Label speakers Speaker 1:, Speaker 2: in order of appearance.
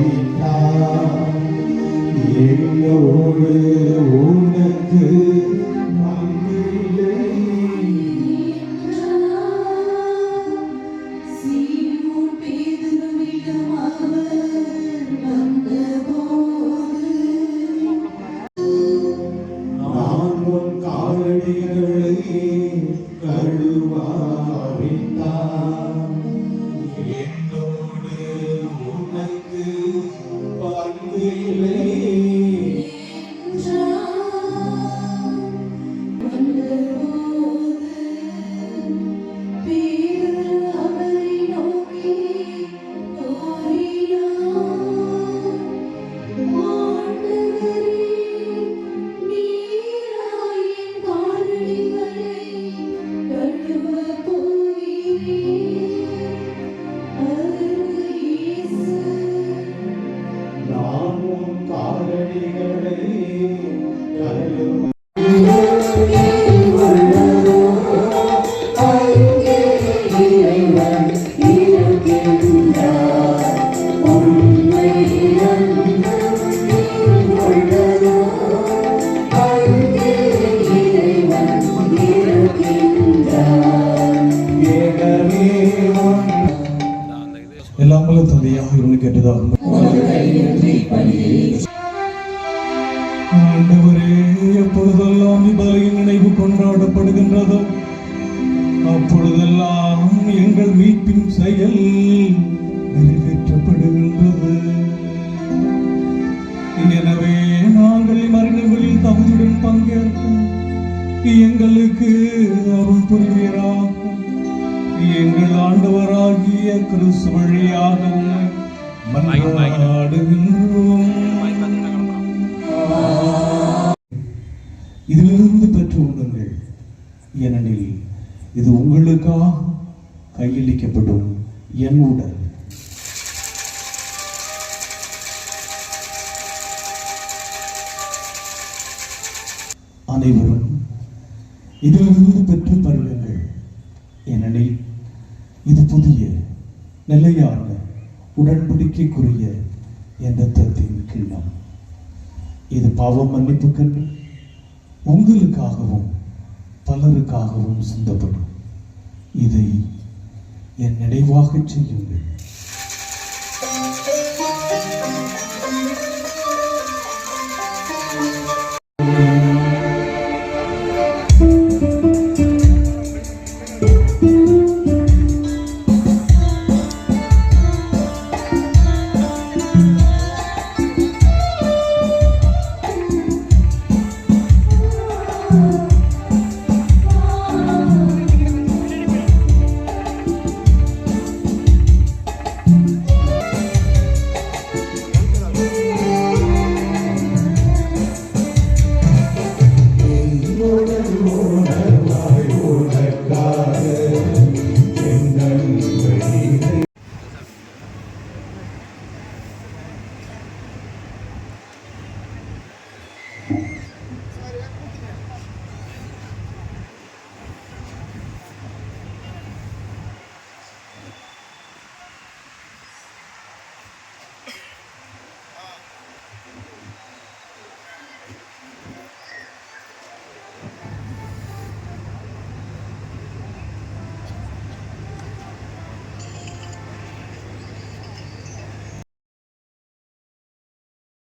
Speaker 1: தழுவாவிட்டார் என்னோடு உனக்கு காலடிகளை
Speaker 2: தந்தையாக இருந்து கேட்டதாகும் ஆண்டவரே எப்பொழுதெல்லாம் இவ்வலையின் நினைவு கொண்டாடப்படுகின்றதோ அப்பொழுதெல்லாம் எங்கள் மீட்பின் செயல் நிறைவேற்றப்படுகின்றது. எனவே நாங்கள் மரணங்களில் தகுதியுடன் பங்கேற்கும் எங்களுக்கு அருள் புரிவீராக. எங்கள் ஆண்டவராகிய கிறிஸ்து வழியாக மன்றாடுகின்றோம். இதிலிருந்து பெற்று உண்ணுங்கள். ஏனெனில் இது உங்களுக்காக கையளிக்கப்படும் என் உடல். அனைவரும் இதிலிருந்து பெற்று பருகுங்கள். ஏனெனில் இது புதிய நிலையான உடன்படிக்கைக்குரிய என்ற தத்தின் கிண்ணம். இது பாவம் மன்னிப்புக்கென்று உங்களுக்காகவும் பலருக்காகவும் சிந்தப்படும். இதை என் நினைவாகச் செய்யுங்கள்.